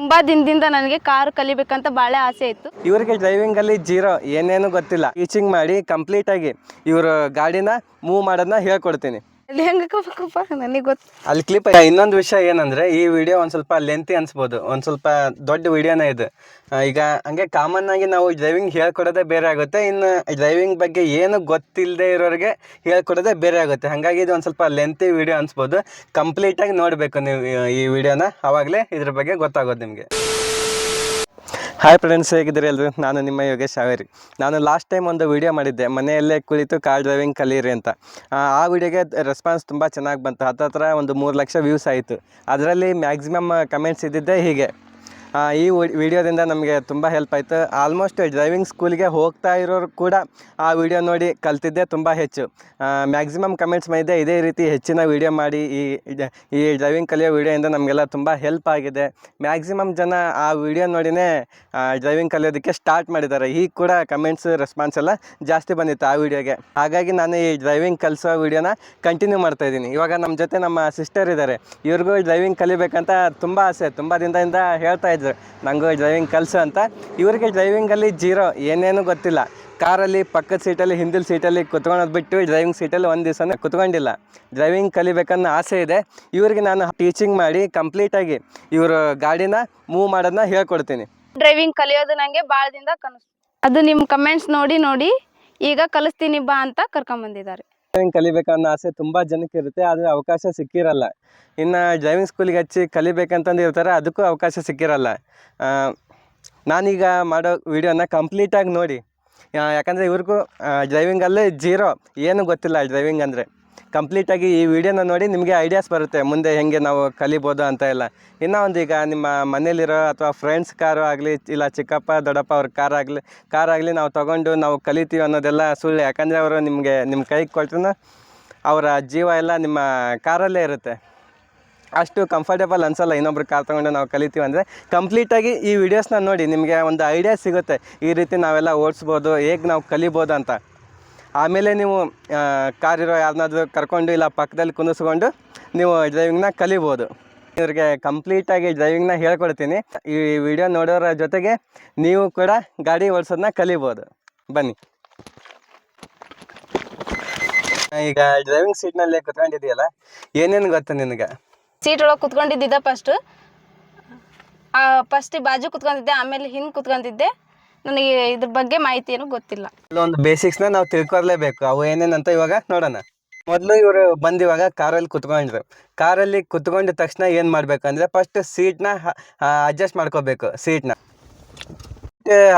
ತುಂಬಾ ದಿನದಿಂದ ನನಗೆ ಕಾರ್ ಕಲಿಬೇಕಂತ ಬಹಳ ಆಸೆ ಇತ್ತು. ಇವರಿಗೆ ಡ್ರೈವಿಂಗ್ ಅಲ್ಲಿ ಜೀರೋ, ಏನೇನು ಗೊತ್ತಿಲ್ಲ. ಟೀಚಿಂಗ್ ಮಾಡಿ ಕಂಪ್ಲೀಟ್ ಆಗಿ ಇವರು ಗಾಡಿನ ಮೂವ್ ಮಾಡೋದನ್ನ ಹೇಳ್ಕೊಡ್ತೀನಿ. ಅಲ್ಲಿ ಹೆಂಗೆ ನನಗೆ ಗೊತ್ತು ಅಲ್ಲಿ ಕ್ಲಿಪ್ ಇನ್ನೊಂದು ವಿಷಯ ಏನಂದ್ರೆ, ಈ ವಿಡಿಯೋ ಒಂದು ಸ್ವಲ್ಪ ಲೆಂತಿ ಅನ್ಸ್ಬೋದು. ಒಂದು ಸ್ವಲ್ಪ ದೊಡ್ಡ ವಿಡಿಯೋನೇ ಇದು. ಈಗ ಹಂಗೆ ಕಾಮನ್ ಆಗಿ ನಾವು ಡ್ರೈವಿಂಗ್ ಹೇಳ್ಕೊಡೋದೇ ಬೇರೆ ಆಗುತ್ತೆ. ಇನ್ನು ಡ್ರೈವಿಂಗ್ ಬಗ್ಗೆ ಏನು ಗೊತ್ತಿಲ್ಲದೆ ಇರೋರಿಗೆ ಹೇಳ್ಕೊಡೋದೇ ಬೇರೆ ಆಗುತ್ತೆ. ಹಾಗಾಗಿ ಇದು ಒಂದು ಸ್ವಲ್ಪ ಲೆಂತಿ ವಿಡಿಯೋ ಅನ್ಸ್ಬೋದು. ಕಂಪ್ಲೀಟಾಗಿ ನೋಡಬೇಕು ನೀವು ಈ- ವಿಡಿಯೋನ. ಅವಾಗಲೇ ಇದ್ರ ಬಗ್ಗೆ ಗೊತ್ತಾಗೋದು ನಿಮಗೆ. ಹಾಯ್ ಫ್ರೆಂಡ್ಸ್ ಹೇಗಿದ್ದೀರಿ ಎಲ್ಲರೂ? ನಾನು ನಿಮ್ಮ ಯೋಗೇಶ್ ಹಾವೇರಿ. ನಾನು ಲಾಸ್ಟ್ ಟೈಮ್ ಒಂದು ವೀಡಿಯೋ ಮಾಡಿದ್ದೆ. ಮನೆಯಲ್ಲೇ ಕುಳಿತು ಕಾರ್ ಡ್ರೈವಿಂಗ್ ಕಲಿಯಿರಿ ಅಂತ. ಆ, ವಿಡಿಯೋಗೆ ರೆಸ್ಪಾನ್ಸ್ ತುಂಬ ಚೆನ್ನಾಗಿ ಬಂತು. ಹತ್ತತ್ರ ಒಂದು ಮೂರು ಲಕ್ಷ ವ್ಯೂಸ್ ಆಯಿತು. ಅದರಲ್ಲಿ ಮ್ಯಾಕ್ಸಿಮಮ್ ಕಮೆಂಟ್ಸ್ ಇದ್ದಿದ್ದೆ ಹೀಗೆ. ಈ ವಿಡಿಯೋದಿಂದ ನಮಗೆ ತುಂಬ ಹೆಲ್ಪ್ ಆಯಿತು. ಆಲ್ಮೋಸ್ಟ್ ಡ್ರೈವಿಂಗ್ ಸ್ಕೂಲಿಗೆ ಹೋಗ್ತಾ ಇರೋರು ಕೂಡ ಆ ವಿಡಿಯೋ ನೋಡಿ ಕಲ್ತಿದ್ದೆ ತುಂಬ ಹೆಚ್ಚು. ಮ್ಯಾಕ್ಸಿಮಮ್ ಕಮೆಂಟ್ಸ್ ಮಾಡಿದೆ ಇದೇ ರೀತಿ ಹೆಚ್ಚಿನ ವಿಡಿಯೋ ಮಾಡಿ ಈ ಈ ಡ್ರೈವಿಂಗ್ ಕಲಿಯೋ ವಿಡಿಯೋಯಿಂದ ನಮಗೆಲ್ಲ ತುಂಬ ಹೆಲ್ಪ್ ಆಗಿದೆ. ಮ್ಯಾಕ್ಸಿಮಮ್ ಜನ ಆ ವಿಡಿಯೋ ನೋಡಿನೇ ಡ್ರೈವಿಂಗ್ ಕಲಿಯೋದಕ್ಕೆ ಸ್ಟಾರ್ಟ್ ಮಾಡಿದ್ದಾರೆ. ಈಗ ಕೂಡ ಕಮೆಂಟ್ಸ್ ರೆಸ್ಪಾನ್ಸ್ ಎಲ್ಲ ಜಾಸ್ತಿ ಬಂದಿತ್ತು ಆ ವಿಡಿಯೋಗೆ ಹಾಗಾಗಿ ನಾನು ಈ ಡ್ರೈವಿಂಗ್ ಕಲಿಸೋ ವಿಡಿಯೋನ ಕಂಟಿನ್ಯೂ ಮಾಡ್ತಾ ಇದ್ದೀನಿ. ಇವಾಗ ನಮ್ಮ ಜೊತೆ ನಮ್ಮ ಸಿಸ್ಟರ್ ಇದ್ದಾರೆ. ಇವ್ರಿಗೂ ಡ್ರೈವಿಂಗ್ ಕಲಿಬೇಕಂತ ತುಂಬ ಆಸೆ. ತುಂಬ ದಿನದಿಂದ ಹೇಳ್ತಾ ನನಗೂ ಡ್ರೈವಿಂಗ್ ಕಲಿಸು ಅಂತ. ಇವರಿಗೆ ಡ್ರೈವಿಂಗಲ್ಲಿ ಜೀರೋ, ಏನೇನು ಗೊತ್ತಿಲ್ಲ. ಕಾರಲ್ಲಿ ಪಕ್ಕದ ಸೀಟಲ್ಲಿ ಹಿಂದಿನ ಸೀಟಲ್ಲಿ ಕುತ್ಕೊಳ್ಳೋದು ಬಿಟ್ಟು ಡ್ರೈವಿಂಗ್ ಸೀಟಲ್ಲಿ ಒಂದು ದಿವಸನೇ ಕುತ್ಕೊಂಡಿಲ್ಲ. ಡ್ರೈವಿಂಗ್ ಕಲಿಬೇಕನ್ನೋ ಆಸೆ ಇದೆ. ಇವರಿಗೆ ನಾನು ಟೀಚಿಂಗ್ ಮಾಡಿ ಕಂಪ್ಲೀಟಾಗಿ ಇವರು ಗಾಡಿನ ಮೂವ್ ಮಾಡೋದನ್ನ ಹೇಳ್ಕೊಡ್ತೀನಿ. ಡ್ರೈವಿಂಗ್ ಕಲಿಯೋದು ನನಗೆ ಭಾಳ ದಿನದ ಕನಸು. ಅದು ನಿಮ್ಮ ಕಮೆಂಟ್ಸ್ ನೋಡಿ ನೋಡಿ, ಈಗ ಕಲಿಸ್ತೀನಿ ಬಾ ಅಂತ ಕರ್ಕೊಂಬಂದಿದ್ದಾರೆ. ಡ್ರೈವಿಂಗ್ ಕಲಿಬೇಕನ್ನೋ ಆಸೆ ತುಂಬ ಜನಕ್ಕೆ ಇರುತ್ತೆ, ಆದರೆ ಅವಕಾಶ ಸಿಕ್ಕಿರಲ್ಲ. ಇನ್ನು ಡ್ರೈವಿಂಗ್ ಸ್ಕೂಲಿಗೆ ಹಚ್ಚಿ ಕಲಿಬೇಕಂತಂದು ಇರ್ತಾರೆ, ಅದಕ್ಕೂ ಅವಕಾಶ ಸಿಕ್ಕಿರಲ್ಲ. ನಾನೀಗ ಮಾಡೋ ವೀಡಿಯೋನ ಕಂಪ್ಲೀಟಾಗಿ ನೋಡಿ. ಯಾಕಂದರೆ ಇವ್ರಿಗೂ ಡ್ರೈವಿಂಗಲ್ಲೇ ಜೀರೋ ಏನೂ ಗೊತ್ತಿಲ್ಲ ಡ್ರೈವಿಂಗ್ ಅಂದರೆ. ಕಂಪ್ಲೀಟಾಗಿ ಈ ವಿಡಿಯೋನ ನೋಡಿ ನಿಮಗೆ ಐಡಿಯಾಸ್ ಬರುತ್ತೆ, ಮುಂದೆ ಹೆಂಗೆ ನಾವು ಕಲಿಬೋದು ಅಂತ ಎಲ್ಲ. ಇನ್ನೂ ಒಂದು ಈಗ ನಿಮ್ಮ ಮನೇಲಿರೋ ಅಥವಾ ಫ್ರೆಂಡ್ಸ್ ಕಾರು ಆಗಲಿ, ಇಲ್ಲ ಚಿಕ್ಕಪ್ಪ, ದೊಡ್ಡಪ್ಪ ಅವ್ರ ಕಾರ್ ಆಗಲಿ ಕಾರ್ ಆಗಲಿ ನಾವು ತೊಗೊಂಡು ನಾವು ಕಲಿತೀವಿ ಅನ್ನೋದೆಲ್ಲ ಸುಳ್ಳು. ಯಾಕಂದರೆ ಅವರು ನಿಮಗೆ ನಿಮ್ಮ ಕೈಗೆ ಕೊಟ್ಟರು ಅವರ ಜೀವ ಎಲ್ಲ ನಿಮ್ಮ ಕಾರಲ್ಲೇ ಇರುತ್ತೆ. ಅಷ್ಟು ಕಂಫರ್ಟೇಬಲ್ ಅನಿಸಲ್ಲ ಇನ್ನೊಬ್ರು ಕಾರ್ ತೊಗೊಂಡು ನಾವು ಕಲಿತೀವಿ ಅಂದರೆ. ಕಂಪ್ಲೀಟಾಗಿ ಈ ವಿಡಿಯೋಸ್ನ ನೋಡಿ ನಿಮಗೆ ಒಂದು ಐಡಿಯಾ ಸಿಗುತ್ತೆ. ಈ ರೀತಿ ನಾವೆಲ್ಲ ಓಡಿಸ್ಬೋದು, ಹೇಗೆ ನಾವು ಕಲಿಬೋದು ಅಂತ. ಆಮೇಲೆ ನೀವು ಕಾರ್ ಇರೋ ಯಾರನ್ನಾದ್ರೂ ಕರ್ಕೊಂಡು ಇಲ್ಲ ಪಕ್ಕದಲ್ಲಿ ಕುಂದಿಸ್ಕೊಂಡು ನೀವು ಡ್ರೈವಿಂಗ್ನ ಕಲಿಬೋದು. ಇವ್ರಿಗೆ ಕಂಪ್ಲೀಟಾಗಿ ಡ್ರೈವಿಂಗ್ನ ಹೇಳ್ಕೊಡ್ತೀನಿ. ಈ ವಿಡಿಯೋ ನೋಡೋರ ಜೊತೆಗೆ ನೀವು ಕೂಡ ಗಾಡಿ ಓಡಿಸೋದನ್ನ ಕಲಿಬೋದು. ಬನ್ನಿ. ಈಗ ಡ್ರೈವಿಂಗ್ ಸೀಟ್ನಲ್ಲಿ ಕುತ್ಕೊಂಡಿದೆಯಲ್ಲ ಏನೇನು ಗೊತ್ತು ನಿನಗೆ? ಸೀಟ್ ಒಳಗೆ ಕುತ್ಕೊಂಡಿದ್ದಿದ್ದ ಫಸ್ಟ್ ಫಸ್ಟ್ ಬಾಜು ಕುತ್ಕೊಂಡಿದ್ದೆ, ಆಮೇಲೆ ಹಿಂದೆ ಕುತ್ಕೊಂಡಿದ್ದೆ. ನನಗೆ ಇದ್ರ ಬಗ್ಗೆ ಮಾಹಿತಿ ಏನು ಗೊತ್ತಿಲ್ಲ. ಒಂದು ಬೇಸಿಕ್ಸ್ನ ನಾವು ತಿಳ್ಕೊರ್ಲೇಬೇಕು. ಅವು ಏನೇನಂತ ಇವಾಗ ನೋಡೋಣ. ಮೊದಲು ಇವರು ಬಂದಿವಾಗ ಕಾರಲ್ಲಿ ಕುತ್ಕೊಂಡ್ರು ಕಾರಲ್ಲಿ ಕುತ್ಕೊಂಡ ತಕ್ಷಣ ಏನು ಮಾಡಬೇಕಂದ್ರೆ ಫಸ್ಟ್ ಸೀಟ್ನ ಅಡ್ಜಸ್ಟ್ ಮಾಡ್ಕೋಬೇಕು ಸೀಟ್ನ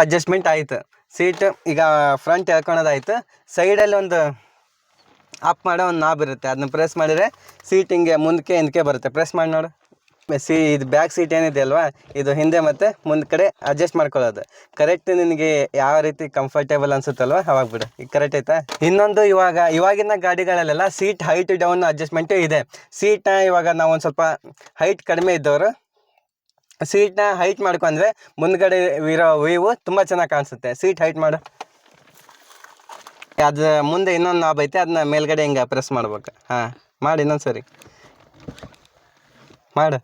ಅಡ್ಜಸ್ಟ್ಮೆಂಟ್ ಆಯಿತು. ಸೀಟ್ ಈಗ ಫ್ರಂಟ್ ಎಳ್ಕೊಳೋದಾಯ್ತು. ಸೈಡಲ್ಲಿ ಒಂದು ಅಪ್ ಮಾಡೋ ಒಂದು ನಾಬ್ ಇರುತ್ತೆ. ಅದನ್ನ ಪ್ರೆಸ್ ಮಾಡಿದರೆ ಸೀಟ್ ಹಿಂಗೆ ಮುಂದಕ್ಕೆ ಹಿಂದಕ್ಕೆ ಬರುತ್ತೆ. ಪ್ರೆಸ್ ಮಾಡಿ ನೋಡು. ಸಿ, ಇದು ಬ್ಯಾಕ್ ಸೀಟ್ ಏನಿದೆ ಅಲ್ವಾ? ಇದು ಹಿಂದೆ ಮತ್ತು ಮುಂದೆ ಕಡೆ ಅಡ್ಜಸ್ಟ್ ಮಾಡ್ಕೊಳ್ಳೋದು. ಕರೆಕ್ಟ್ ನಿನಗೆ ಯಾವ ರೀತಿ ಕಂಫರ್ಟೇಬಲ್ ಅನ್ಸುತ್ತಲ್ವ? ಅವಾಗ ಬಿಡು. ಈಗ ಕರೆಕ್ಟ್ ಆಯ್ತಾ? ಇನ್ನೊಂದು ಇವಾಗ, ಇವಾಗಿನ ಗಾಡಿಗಳಲ್ಲೆಲ್ಲ ಸೀಟ್ ಹೈಟ್ ಡೌನ್ ಅಡ್ಜಸ್ಟ್ಮೆಂಟು ಇದೆ. ಸೀಟ್ನ ಇವಾಗ ನಾವು ಒಂದು ಸ್ವಲ್ಪ ಹೈಟ್ ಕಡಿಮೆ ಇದ್ದವರು ಸೀಟ್ನ ಹೈಟ್ ಮಾಡ್ಕೊಂಡ್ರೆ ಮುಂದ್ಗಡೆ ಇರೋ ವ್ಯೂವು ತುಂಬ ಚೆನ್ನಾಗಿ ಕಾಣಿಸುತ್ತೆ. ಸೀಟ್ ಹೈಟ್ ಮಾಡು. ಅದು ಮುಂದೆ ಇನ್ನೊಂದು ನಾಬ್ ಐತೆ ಅದನ್ನ ಮೇಲ್ಗಡೆ ಹಿಂಗೆ ಪ್ರೆಸ್ ಮಾಡ್ಬೇಕು. ಹಾಂ, ಮಾಡಿ ಇನ್ನೊಂದು ಸರಿ ಮಾಡು.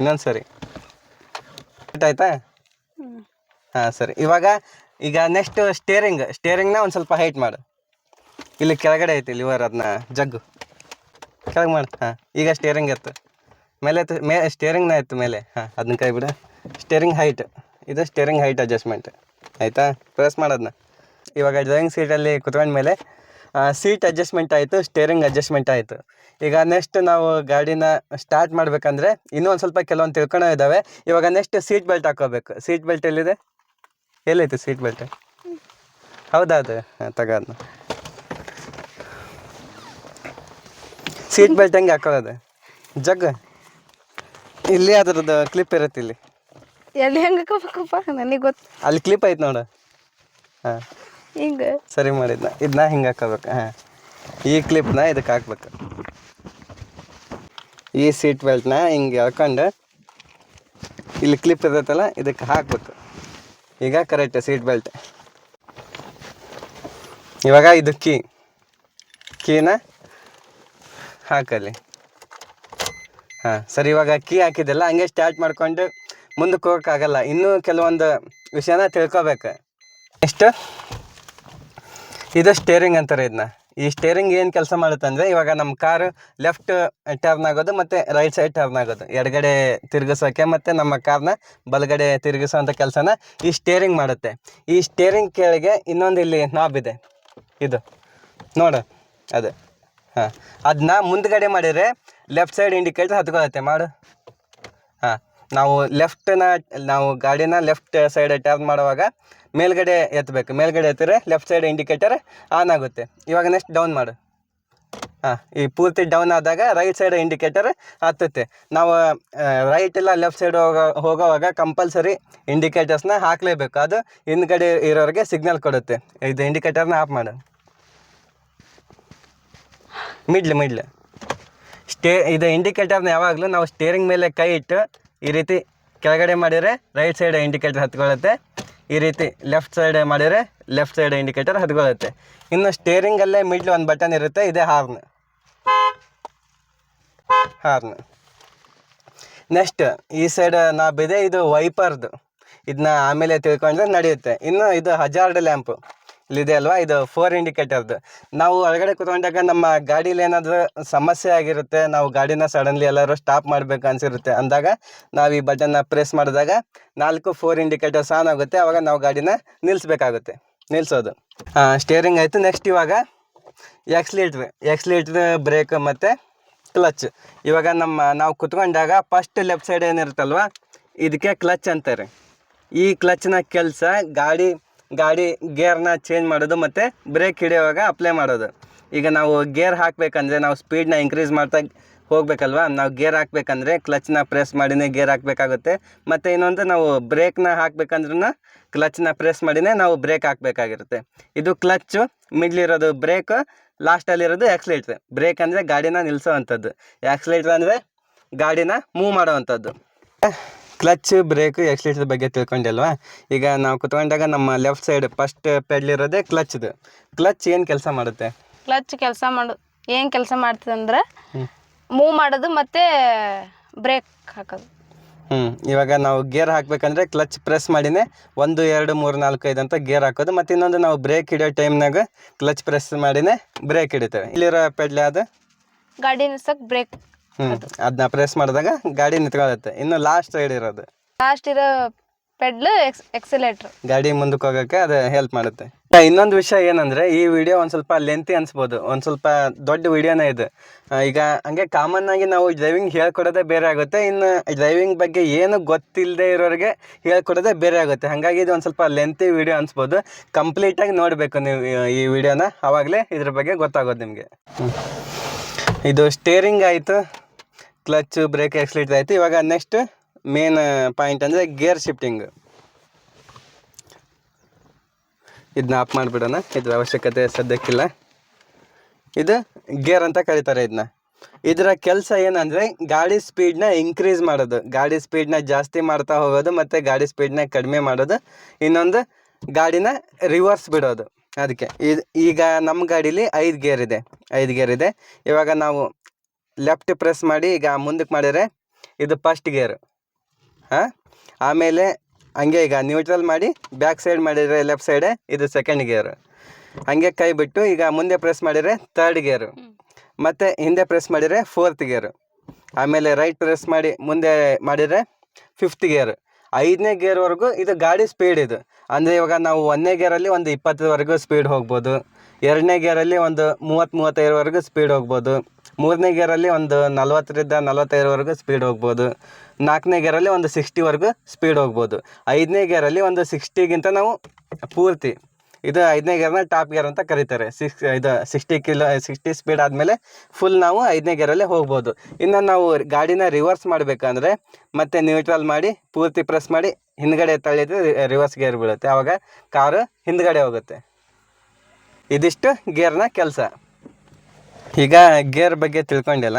ಇನ್ನೊಂದು ಸರಿ. ಆಯ್ತಾ? ಹಾಂ ಸರಿ. ಇವಾಗ ಈಗ ನೆಕ್ಸ್ಟ್ ಸ್ಟೇರಿಂಗ್ ಸ್ಟೇರಿಂಗ್ನ ಒಂದು ಸ್ವಲ್ಪ ಹೈಟ್ ಮಾಡು. ಇಲ್ಲಿ ಕೆಳಗಡೆ ಐತಿ ಲಿವರ್ ಅದನ್ನ ಜಗ್ಗು. ಕೆಳಗೆ ಮಾಡು. ಹಾಂ ಈಗ ಸ್ಟೇರಿಂಗ್ ಎತ್ತು. ಮೇಲೆ ಎತ್ತು ಮೇ ಸ್ಟೇರಿಂಗ್ನ ಎತ್ತು ಮೇಲೆ. ಹಾಂ ಅದನ್ನ ಕೈ ಬಿಡು. ಸ್ಟೇರಿಂಗ್ ಹೈಟ್ ಇದು ಸ್ಟೇರಿಂಗ್ ಹೈಟ್ ಅಡ್ಜಸ್ಟ್ಮೆಂಟ್ ಆಯಿತಾ? ಪ್ರೆಸ್ ಮಾಡೋದನ್ನ ಇವಾಗ ಡ್ರೈವಿಂಗ್ ಸೀಟಲ್ಲಿ ಕುತ್ಕೊಂಡ್ಮೇಲೆ ಸೀಟ್ ಅಡ್ಜಸ್ಟ್ಮೆಂಟ್ ಆಯಿತು ಸ್ಟೇರಿಂಗ್ ಅಡ್ಜಸ್ಟ್ಮೆಂಟ್ ಆಯಿತು. ಈಗ ನೆಕ್ಸ್ಟ್ ನಾವು ಗಾಡಿನ ಸ್ಟಾರ್ಟ್ ಮಾಡಬೇಕಂದ್ರೆ ಇನ್ನೂ ಒಂದು ಸ್ವಲ್ಪ ಕೆಲವೊಂದು ತಿಳ್ಕೊಳೋ ಇದ್ದಾವೆ ಇವಾಗ ನೆಕ್ಸ್ಟ್ ಸೀಟ್ ಬೆಲ್ಟ್ ಹಾಕೋಬೇಕು. ಸೀಟ್ ಬೆಲ್ಟ್ ಎಲ್ಲಿದೆ? ಎಲ್ಲೈತೆ ಸೀಟ್ ಬೆಲ್ಟ್ ಹೌದಾ ಅದು ಹಾಂ ತಗೋ ಸೀಟ್ ಬೆಲ್ಟ್ ಹೆಂಗೆ ಹಾಕೊಳ್ಳೋದು? ಜಗ್. ಇಲ್ಲಿ ಅದ್ರದ್ದು ಕ್ಲಿಪ್ ಇರುತ್ತೆ ಇಲ್ಲಿ. ಎಲ್ಲಿ ಹೆಂಗೆ ಹಾಕೋಬೇಕಪ್ಪ? ನನಗೆ ಗೊತ್ತು ಅಲ್ಲಿ ಕ್ಲಿಪ್ ಐತೆ ನೋಡು. ಹಾಂ. ಹಿಂಗೆ. ಸರಿ ಮಾಡಿದ್ನ ಇದನ್ನ ಹಿಂಗೆ ಹಾಕೋಬೇಕು, ಹಾಂ. ಈ ಕ್ಲಿಪ್ನ ಇದಕ್ಕೆ ಹಾಕ್ಬೇಕು. ಈ ಸೀಟ್ ಬೆಲ್ಟ್ನ ಹಿಂಗೆ ಎಳ್ಕೊಂಡು ಇಲ್ಲಿ ಕ್ಲಿಪ್ ಇರತ್ತಲ್ಲ, ಇದಕ್ಕೆ ಹಾಕ್ಬೇಕು. ಈಗ ಕರೆಕ್ಟ್ ಸೀಟ್ ಬೆಲ್ಟ್ ಇವಾಗ ಇದು ಕೀ ಕೀನ ಹಾಕಲಿ ಹಾಂ, ಸರಿ, ಇವಾಗ ಕೀ ಹಾಕಿದ್ದೆಲ್ಲ ಹಂಗೆ ಸ್ಟಾರ್ಟ್ ಮಾಡ್ಕೊಂಡು ಮುಂದಕ್ಕೆ ಹೋಗೋಕ್ಕಾಗಲ್ಲ. ಇನ್ನೂ ಕೆಲವೊಂದು ವಿಷಯನ ತಿಳ್ಕೊಬೇಕು. ನೆಕ್ಸ್ಟ್ ಇದು ಸ್ಟೇರಿಂಗ್ ಅಂತಾರೆ ಇದನ್ನ ಈ ಸ್ಟೇರಿಂಗ್ ಏನು ಕೆಲಸ ಮಾಡುತ್ತೆ ಅಂದರೆ ಇವಾಗ ನಮ್ಮ ಕಾರ್ ಲೆಫ್ಟ್ ಟರ್ನ್ ಆಗೋದು ಮತ್ತು ರೈಟ್ ಸೈಡ್ ಟರ್ನ್ ಆಗೋದು. ಎಡಗಡೆ ತಿರುಗಿಸೋಕ್ಕೆ ಮತ್ತು ನಮ್ಮ ಕಾರ್ನ ಬಲಗಡೆ ತಿರುಗಿಸೋಂಥ ಕೆಲಸನ ಈ ಸ್ಟೇರಿಂಗ್ ಮಾಡುತ್ತೆ. ಈ ಸ್ಟೇರಿಂಗ್ ಕೆಳಗೆ ಇನ್ನೊಂದು ಇಲ್ಲಿ ನಾಬ್ ಇದೆ. ಇದು. ನೋಡು. ಅದು. ಹಾಂ. ಅದನ್ನ ಮುಂದ್ಗಡೆ ಮಾಡಿದರೆ ಲೆಫ್ಟ್ ಸೈಡ್ ಇಂಡಿಕೇಟರ್ ಹತ್ಕೊಳತ್ತೆ ಮಾಡು. ನಾವು ಲೆಫ್ಟ್ನ ನಾವು ಗಾಡಿನ ಲೆಫ್ಟ್ ಸೈಡ್ ಟರ್ನ್ ಮಾಡುವಾಗ ಮೇಲ್ಗಡೆ ಎತ್ತಬೇಕು ಮೇಲ್ಗಡೆ ಎತ್ತಿದ್ರೆ ಲೆಫ್ಟ್ ಸೈಡ್ ಇಂಡಿಕೇಟರ್ ಆನ್ ಆಗುತ್ತೆ. ಇವಾಗ ನೆಕ್ಸ್ಟ್ ಡೌನ್ ಮಾಡು. ಹಾಂ, ಈ ಪೂರ್ತಿ ಡೌನ್ ಆದಾಗ ರೈಟ್ ಸೈಡ್ ಇಂಡಿಕೇಟರ್ ಹತ್ತುತ್ತೆ. ನಾವು ರೈಟ್ ಇಲ್ಲ ಲೆಫ್ಟ್ ಸೈಡ್ ಹೋಗೋ, ಹೋಗೋವಾಗ ಕಂಪಲ್ಸರಿ ಇಂಡಿಕೇಟರ್ಸ್ನ ಹಾಕಲೇಬೇಕು. ಅದು ಹಿಂದ್ಗಡೆ ಇರೋರಿಗೆ ಸಿಗ್ನಲ್ ಕೊಡುತ್ತೆ. ಇದು ಇಂಡಿಕೇಟರ್ನ ಆಫ್ ಮಾಡು. ಮಿಡ್ಲ್ ಮಿಡ್ಲ್ ಸ್ಟೇ ಇದು ಇಂಡಿಕೇಟರ್ನ ಯಾವಾಗಲೂ ನಾವು ಸ್ಟೇರಿಂಗ್ ಮೇಲೆ ಕೈ ಇಟ್ಟು ಈ ರೀತಿ ಕೆಳಗಡೆ ಮಾಡಿದರೆ ರೈಟ್ ಸೈಡ್ ಇಂಡಿಕೇಟರ್ ಹತ್ಕೊಳ್ಳುತ್ತೆ. ಈ ರೀತಿ ಲೆಫ್ಟ್ ಸೈಡ್ ಮಾಡಿದರೆ ಲೆಫ್ಟ್ ಸೈಡ್ ಇಂಡಿಕೇಟರ್ ಹತ್ಕೊಳ್ಳುತ್ತೆ. ಇನ್ನು ಸ್ಟೇರಿಂಗಲ್ಲೇ ಮಿಡ್ಲ್ ಒಂದು ಬಟನ್ ಇರುತ್ತೆ, ಇದೇ ಹಾರ್ನ್ ಹಾರ್ನ್ ನೆಕ್ಸ್ಟ್ ಈ ಸೈಡ್ ನಾಬಿದೆ ಇದು ವೈಪರ್ದು ಇದನ್ನ ಆಮೇಲೆ ತಿಳ್ಕೊಂಡ್ರೆ ನಡೆಯುತ್ತೆ. ಇನ್ನು ಇದು ಹಜಾರ್ಡ್ ಲ್ಯಾಂಪ್ ಇಲ್ಲಿದೆ ಅಲ್ವಾ? ಇದು ಫೋರ್ ಇಂಡಿಕೇಟರ್ದು ನಾವು ಒಳಗಡೆ ಕುತ್ಕೊಂಡಾಗ ನಮ್ಮ ಗಾಡೀಲಿ ಏನಾದರೂ ಸಮಸ್ಯೆ ಆಗಿರುತ್ತೆ, ನಾವು ಗಾಡಿನ ಸಡನ್ಲಿ ಎಲ್ಲರೂ ಸ್ಟಾಪ್ ಮಾಡಬೇಕು ಅನ್ಸಿರುತ್ತೆ. ಅಂದಾಗ ನಾವು ಈ ಬಟನ್ನ ಪ್ರೆಸ್ ಮಾಡಿದಾಗ ನಾಲ್ಕು ಫೋರ್ ಇಂಡಿಕೇಟರ್ಸ್ ಆನ್ ಆಗುತ್ತೆ. ಆವಾಗ ನಾವು ಗಾಡಿನ ನಿಲ್ಲಿಸ್ಬೇಕಾಗುತ್ತೆ ನಿಲ್ಲಿಸೋದು ಸ್ಟೇರಿಂಗ್ ಆಯಿತು. ನೆಕ್ಸ್ಟ್ ಇವಾಗ ಎಕ್ಸ್ಲೀಟ್ರ್ ಎಕ್ಸ್ಲೀಟ್ರ್ ಬ್ರೇಕ್ ಮತ್ತು ಕ್ಲಚ್ ಇವಾಗ ನಮ್ಮ, ನಾವು ಕುತ್ಕೊಂಡಾಗ ಫಸ್ಟ್ ಲೆಫ್ಟ್ ಸೈಡ್ ಏನಿರುತ್ತಲ್ವ? ಇದಕ್ಕೆ ಕ್ಲಚ್ ಅಂತಾರೆ. ಈ ಕ್ಲಚ್ನ ಕೆಲಸ ಗಾಡಿ ಗಾಡಿ ಗೇರ್ನ ಚೇಂಜ್ ಮಾಡೋದು ಮತ್ತು ಬ್ರೇಕ್ ಹಿಡಿಯುವಾಗ ಅಪ್ಲೈ ಮಾಡೋದು. ಈಗ ನಾವು ಗೇರ್ ಹಾಕಬೇಕಂದ್ರೆ ನಾವು ಸ್ಪೀಡ್ನ ಇನ್ಕ್ರೀಸ್ ಮಾಡ್ತಾ ಹೋಗಬೇಕಲ್ವಾ? ನಾವು ಗೇರ್ ಹಾಕಬೇಕಂದ್ರೆ ಕ್ಲಚ್ನ ಪ್ರೆಸ್ ಮಾಡಿನೇ ಗೇರ್ ಹಾಕಬೇಕಾಗುತ್ತೆ. ಮತ್ತು ಇನ್ನೊಂದು ನಾವು ಬ್ರೇಕ್ನ ಹಾಕಬೇಕಂದ್ರೂ ಕ್ಲಚ್ನ ಪ್ರೆಸ್ ಮಾಡಿನೇ ನಾವು ಬ್ರೇಕ್ ಹಾಕಬೇಕಾಗಿರುತ್ತೆ. ಇದು ಕ್ಲಚ್ಚು ಮಿಡ್ಲಿರೋದು ಬ್ರೇಕ್ ಲಾಸ್ಟಲ್ಲಿರೋದು ಆಕ್ಸಿಲೇಟ್ರ್ ಬ್ರೇಕ್ ಅಂದರೆ ಗಾಡಿನ ನಿಲ್ಲಿಸೋ ಅಂಥದ್ದು. ಆಕ್ಸಿಲೇಟ್ರ್ ಅಂದರೆ ಗಾಡಿನ ಮೂವ್ ಮಾಡೋ ಅಂಥದ್ದು. ಕ್ಲಚ್ ಬ್ರೇಕ್ ಎಕ್ಸ್ಲೇಟರ್ ಬಗ್ಗೆ ತಿಳ್ಕೊಂಡಲ್ವಾ? ಈಗ ನಾವು ಕುತ್ಕೊಂಡಾಗ ನಮ್ಮ ಲೆಫ್ಟ್ ಸೈಡ್ ಫಸ್ಟ್ ಪೆಡ್ಲಿರೋದೆ ಕ್ಲಚ್ದು ಕ್ಲಚ್ ಏನು ಕೆಲಸ ಮಾಡುತ್ತೆ? ಕ್ಲಚ್ ಕೆಲಸ ಮಾಡು ಏನು ಕೆಲಸ ಮಾಡ್ತದೆ ಅಂದ್ರೆ ಮೂವ್ ಮಾಡೋದು ಮತ್ತೆ ಬ್ರೇಕ್ ಹಾಕೋದು. ಹ್ಞೂ ಇವಾಗ ನಾವು ಗೇರ್ ಹಾಕ್ಬೇಕಂದ್ರೆ ಕ್ಲಚ್ ಪ್ರೆಸ್ ಮಾಡಿನೇ ಒಂದು ಎರಡು ಮೂರು ನಾಲ್ಕು ಐದು ಅಂತ ಗೇರ್ ಹಾಕೋದು ಮತ್ತು ಇನ್ನೊಂದು ನಾವು ಬ್ರೇಕ್ ಹಿಡಿಯೋ ಟೈಮ್ನಾಗ ಕ್ಲಚ್ ಪ್ರೆಸ್ ಮಾಡಿನೇ ಬ್ರೇಕ್ ಹಿಡಿತೇವೆ. ಇಲ್ಲಿರೋ ಪೆಡ್ಲೆ ಅದು ಗಾಡಿ ನಿಲ್ಸಕ್ಕೆ ಬ್ರೇಕ್. ಅದನ್ನ ಪ್ರೆಸ್ ಮಾಡಿದಾಗ ಗಾಡಿ ನಿಂತ್ಕೊಳ್ಳುತ್ತೆ ಇನ್ನು ಲಾಸ್ಟ್ ರೈಡ್ ಇರೋದು. ಲಾಸ್ಟ್ ಇರೋ ಪೆಡ್ಲ್ ಎಕ್ಸಲೇಟರ್ ಗಾಡಿ ಮುಂದಕ್ಕೆ ಹೋಗಕ್ಕೆ ಅದು ಹೆಲ್ಪ್ ಮಾಡುತ್ತೆ. ಇನ್ನೊಂದು ವಿಷಯ ಏನಂದ್ರೆ ಈ ವಿಡಿಯೋ ಒಂದು ಸ್ವಲ್ಪ ಲೆಂತಿ ಅನ್ಸ್ಬೋದು. ಒಂದು ಸ್ವಲ್ಪ ದೊಡ್ಡ ವಿಡಿಯೋನೇ ಇದು. ಈಗ ಹಂಗೆ ಕಾಮನ್ ಆಗಿ ನಾವು ಡ್ರೈವಿಂಗ್ ಹೇಳ್ಕೊಡೋದೇ ಬೇರೆ ಆಗುತ್ತೆ. ಇನ್ನು ಡ್ರೈವಿಂಗ್ ಬಗ್ಗೆ ಏನು ಗೊತ್ತಿಲ್ಲದೆ ಇರೋರಿಗೆ ಹೇಳ್ಕೊಡೋದೇ ಬೇರೆ ಆಗುತ್ತೆ. ಹಾಗಾಗಿ ಇದು ಒಂದು ಸ್ವಲ್ಪ ಲೆಂತಿ ವಿಡಿಯೋ ಅನ್ಸ್ಬೋದು. ಕಂಪ್ಲೀಟಾಗಿ ನೋಡಬೇಕು ನೀವು ಈ- ಈ ವಿಡಿಯೋನ ಆವಾಗಲೇ ಇದ್ರ ಬಗ್ಗೆ ಗೊತ್ತಾಗೋದು ನಿಮಗೆ. ಇದು ಸ್ಟೇರಿಂಗ್ ಆಯಿತು. ಕ್ಲಚ್ ಬ್ರೇಕ್ ಎಕ್ಸ್ಲೇಟರ್ ಆಯಿತು. ಇವಾಗ ನೆಕ್ಸ್ಟ್ ಮೇನ್ ಪಾಯಿಂಟ್ ಅಂದರೆ ಗೇರ್ ಶಿಫ್ಟಿಂಗ್ ಇದನ್ನ ಆಫ್ ಮಾಡಿಬಿಡೋಣ. ಇದರ ಅವಶ್ಯಕತೆ ಸದ್ಯಕ್ಕಿಲ್ಲ. ಇದು ಗೇರ್ ಅಂತ ಕರೀತಾರೆ ಇದನ್ನ ಇದರ ಕೆಲಸ ಏನಂದರೆ ಗಾಡಿ ಸ್ಪೀಡ್ನ ಇನ್ಕ್ರೀಸ್ ಮಾಡೋದು. ಗಾಡಿ ಸ್ಪೀಡ್ನ ಜಾಸ್ತಿ ಮಾಡ್ತಾ ಹೋಗೋದು ಮತ್ತು ಗಾಡಿ ಸ್ಪೀಡ್ನ ಕಡಿಮೆ ಮಾಡೋದು. ಇನ್ನೊಂದು ಗಾಡಿನ ರಿವರ್ಸ್ ಬಿಡೋದು. ಅದಕ್ಕೆ ಇದು ಈಗ ನಮ್ಮ ಗಾಡೀಲಿ ಐದು ಗೇರ್ ಇದೆ. ಐದು ಗೇರ್ ಇದೆ. ಇವಾಗ ನಾವು ಲೆಫ್ಟ್ ಪ್ರೆಸ್ ಮಾಡಿ ಈಗ ಮುಂದಕ್ಕೆ ಮಾಡಿದರೆ ಇದು ಫಸ್ಟ್ ಗೇರ್ ಹಾಂ? ಆಮೇಲೆ ಹಂಗೆ ಈಗ ನ್ಯೂಟ್ರಲ್ ಮಾಡಿ ಬ್ಯಾಕ್ ಸೈಡ್ ಮಾಡಿದರೆ ಲೆಫ್ಟ್ ಸೈಡೆ ಇದು ಸೆಕೆಂಡ್ ಗೇರ್ ಹಂಗೆ ಕೈ ಬಿಟ್ಟು ಈಗ ಮುಂದೆ ಪ್ರೆಸ್ ಮಾಡಿದರೆ ತರ್ಡ್ ಗೇರು ಮತ್ತು ಹಿಂದೆ ಪ್ರೆಸ್ ಮಾಡಿದರೆ ಫೋರ್ತ್ ಗೇರು ಆಮೇಲೆ ರೈಟ್ ಪ್ರೆಸ್ ಮಾಡಿ ಮುಂದೆ ಮಾಡಿದರೆ ಫಿಫ್ತ್ ಗೇರ್ ಐದನೇ ಗೇರ್ವರೆಗೂ ಇದು ಗಾಡಿ ಸ್ಪೀಡ್ ಇದು. ಅಂದರೆ ಇವಾಗ ನಾವು ಒಂದನೇ ಗೇರಲ್ಲಿ ಒಂದು ಇಪ್ಪತ್ತರವರೆಗೂ ಸ್ಪೀಡ್ ಹೋಗ್ಬೋದು. ಎರಡನೇ ಗೇರಲ್ಲಿ ಒಂದು ಮೂವತ್ತು ಮೂವತ್ತೈದರವರೆಗೂ ಸ್ಪೀಡ್ ಹೋಗ್ಬೋದು. ಮೂರನೇ ಗೇರಲ್ಲಿ ಒಂದು ನಲ್ವತ್ತರಿಂದ ನಲ್ವತ್ತೈದರವರೆಗೂ ಸ್ಪೀಡ್ ಹೋಗ್ಬೋದು. ನಾಲ್ಕನೇ ಗೇರಲ್ಲಿ ಒಂದು ಸಿಕ್ಸ್ಟಿವರೆಗೂ ಸ್ಪೀಡ್ ಹೋಗ್ಬೋದು. ಐದನೇ ಗೇರಲ್ಲಿ ಒಂದು ಸಿಕ್ಸ್ಟಿಗಿಂತ ನಾವು ಪೂರ್ತಿ. ಇದು ಐದನೇ ಗೇರ್ನ ಟಾಪ್ ಗೇರ್ ಅಂತ ಕರೀತಾರೆ. ಸಿಕ್ಸ್ ಇದು ಸಿಕ್ಸ್ಟಿ ಕಿಲೋ ಸಿಕ್ಸ್ಟಿ ಸ್ಪೀಡ್ ಆದಮೇಲೆ ಫುಲ್ ನಾವು ಐದನೇ ಗೇರಲ್ಲೇ ಹೋಗ್ಬೋದು. ಇನ್ನು ನಾವು ಗಾಡಿನ ರಿವರ್ಸ್ ಮಾಡಬೇಕಂದ್ರೆ ಮತ್ತೆ ನ್ಯೂಟ್ರಲ್ ಮಾಡಿ, ಪೂರ್ತಿ ಪ್ರೆಸ್ ಮಾಡಿ, ಹಿಂದ್ಗಡೆ ತಳ್ಳಿದ್ರೆ ರಿವರ್ಸ್ ಗೇರ್ ಬೀಳುತ್ತೆ. ಆವಾಗ ಕಾರು ಹಿಂದ್ಗಡೆ ಹೋಗುತ್ತೆ. ಇದಿಷ್ಟು ಗೇರ್ನ ಕೆಲಸ. ಈಗ ಗೇರ್ ಬಗ್ಗೆ ತಿಳ್ಕೊಂಡಿಲ್ಲ?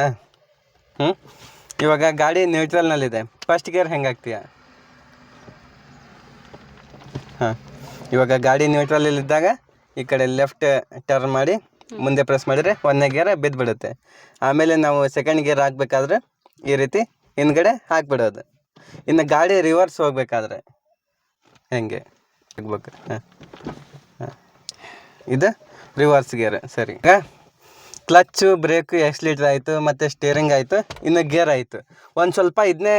ಹ್ಞೂ ಇವಾಗ ಗಾಡಿ ನ್ಯೂಟ್ರಲ್ನಲ್ಲಿದೆ ಫಸ್ಟ್ ಗೇರ್ ಹೆಂಗೆ ಹಾಕ್ತೀಯ? ಹಾಂ. ಇವಾಗ ಗಾಡಿ ನ್ಯೂಟ್ರಲಲ್ಲಿದ್ದಾಗ ಈ ಕಡೆ ಲೆಫ್ಟ್ ಟರ್ನ್ ಮಾಡಿ, ಮುಂದೆ ಪ್ರೆಸ್ ಮಾಡಿದರೆ ಒಂದನೇ ಗೇರ್ ಬಿದ್ದುಬಿಡುತ್ತೆ. ಆಮೇಲೆ ನಾವು ಸೆಕೆಂಡ್ ಗೇರ್ ಹಾಕ್ಬೇಕಾದ್ರೆ ಈ ರೀತಿ ಹಿಂದ್ಗಡೆ ಹಾಕ್ಬಿಡೋದು. ಇನ್ನು ಗಾಡಿ ರಿವರ್ಸ್ ಹೋಗ್ಬೇಕಾದ್ರೆ. ಹೆಂಗೆ? ಹಾಕ್ಬೇಕು. ಹಾಂ. ಹಾಂ. ಇದು ರಿವರ್ಸ್ ಗೇರ್ ಸರಿ. ಈಗ ಕ್ಲಚ್ಚು, ಬ್ರೇಕು ಎಕ್ಸ್ಲೀಟ್ರ್ ಆಯಿತು, ಮತ್ತು ಸ್ಟೇರಿಂಗ್ ಆಯಿತು, ಇನ್ನು ಗೇರ್ ಆಯಿತು. ಒಂದು ಸ್ವಲ್ಪ ಇದನ್ನೇ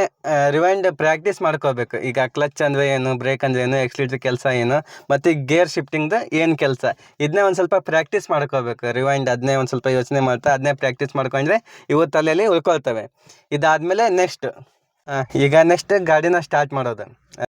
ರಿವೈಂಡ್ ಪ್ರಾಕ್ಟೀಸ್ ಮಾಡ್ಕೋಬೇಕು. ಈಗ ಕ್ಲಚ್ ಅಂದರೆ ಏನು, ಬ್ರೇಕ್ ಅಂದರೆ ಏನು ಎಕ್ಸ್ಲೀಟ್ರ್ ಕೆಲಸ ಏನು, ಮತ್ತು ಈ ಗೇರ್ ಶಿಫ್ಟಿಂಗ್ದು ಏನು ಕೆಲಸ. ಇದನ್ನೇ ಒಂದು ಸ್ವಲ್ಪ ಪ್ರಾಕ್ಟೀಸ್ ಮಾಡ್ಕೋಬೇಕು. ರಿವೈಂಡ್ ಅದನ್ನೇ ಒಂದು ಸ್ವಲ್ಪ ಯೋಚನೆ ಮಾಡ್ತಾ ಅದನ್ನೇ ಪ್ರಾಕ್ಟೀಸ್ ಮಾಡ್ಕೊಂಡ್ರೆ ಇವು ತಲೆಯಲ್ಲಿ ಉಳ್ಕೊಳ್ತವೆ. ಇದಾದಮೇಲೆ ನೆಕ್ಸ್ಟ್ ಈಗ ನೆಕ್ಸ್ಟ್ ಗಾಡಿನ ಸ್ಟಾರ್ಟ್ ಮಾಡೋದು.